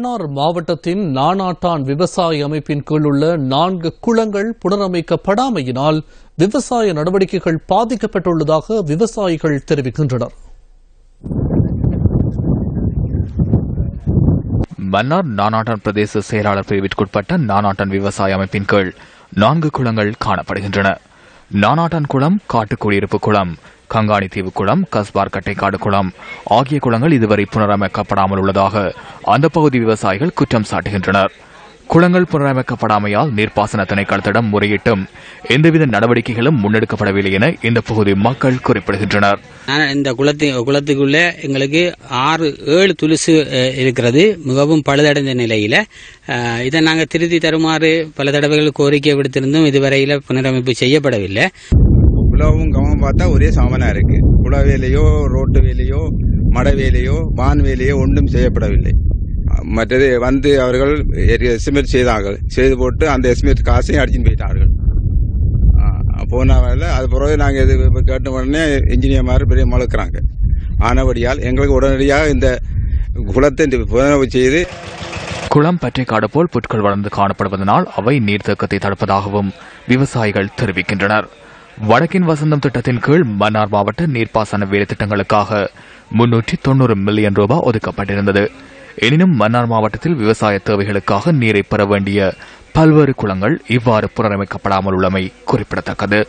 மன்னார் மாவட்டத்தின் நானாட்டான் விவசாய அமைப்பின் கீழ் உள்ள நான்கு குளங்கள் புனரமைக்கப்படாமையினால் விவசாய நடவடிக்கைகள் பாதிக்கப்பட்டுள்ளதாக விவசாயிகள் தெரிவிக்கின்றனர். மன்னார் நானாட்டன் பிரதேச செயலாளர் பிரிவிற்குட்பட்ட நானாட்டன் விவசாய அமைப்பின் கீழ் நான்கு குளங்கள் காணப்படுகின்றன. நானாட்டன் குளம் காட்டுக்குடியிருப்பு குளம் கங்காணி தீவு குளம் கஸ்பார் கட்டைக்காடு குளம் ஆகிய குளங்கள் இதுவரை புனரமைக்கப்படாமல் உள்ளதாக அந்த பகுதி விவசாயிகள் குற்றம் சாட்டுகின்றனர். குளங்கள் புனரமைக்கப்படாமையால் நீர்ப்பாசன திணைக்களத்திடம் முறையிட்டும். எந்தவித நடவடிக்கைகளும் முன்னெடுக்கப்படவில்லை என இந்த பகுதி மக்கள் குறிப்பிடுகின்றனர். இந்த குளத்து குளத்துக்குள்ள எங்களுக்கு ஆறு ஏழு துலுசு இருக்கிறது. மிகவும் பழுதடைந்த நிலையில. இதை நாங்கள் திருத்தி தருமாறு பல தடவைகள் கோரிக்கை விடுத்திருந்தும் இதுவரையில புனரமைப்பு செய்யப்படவில்லை. உழவும் கவனம் பார்த்தா ஒரே சமனா இருக்கு. குள வேலையோ ரோட்டு வேலையோ மட வேலையோ வான் வேலையோ ஒன்றும் செய்யப்படவில்லை. மற்றது வந்து அவர்கள் எஸ்டிமேட் செய்தார்கள். செய்து போட்டு அந்த எஸ்டிமேட் காசையும் அடிச்சுட்டு போயிட்டார்கள். போனவரில் அது பிறகு நாங்கள் இது கேட்ட உடனே இன்ஜினியர் மாதிரி பெரிய மழுக்கிறாங்க. ஆனபடியால் எங்களுக்கு உடனடியாக இந்த குளத்தை இந்த புனரமைப்பு செய்து குளம் பற்றிக்காடு போல் புட்கள் வளர்ந்து காணப்படுவதனால் அவை நீர்த்தக்கத்தை தடுப்பதாகவும் விவசாயிகள் தெரிவிக்கின்றனர். வடக்கின் வசந்தம் திட்டத்தின் கீழ் மன்னார் மாவட்ட நீர்ப்பாசன வேலை திட்டங்களுக்காக முன்னூற்றி தொண்ணூறு மில்லியன் ரூபாய் ஒதுக்கப்பட்டிருந்தது. எனினும் மன்னார் மாவட்டத்தில் விவசாய தேவைகளுக்காக நீரை பெற வேண்டிய பல்வேறு குளங்கள் இவ்வாறு புனரமைக்கப்படாமல் உள்ளமை குறிப்பிடத்தக்கது.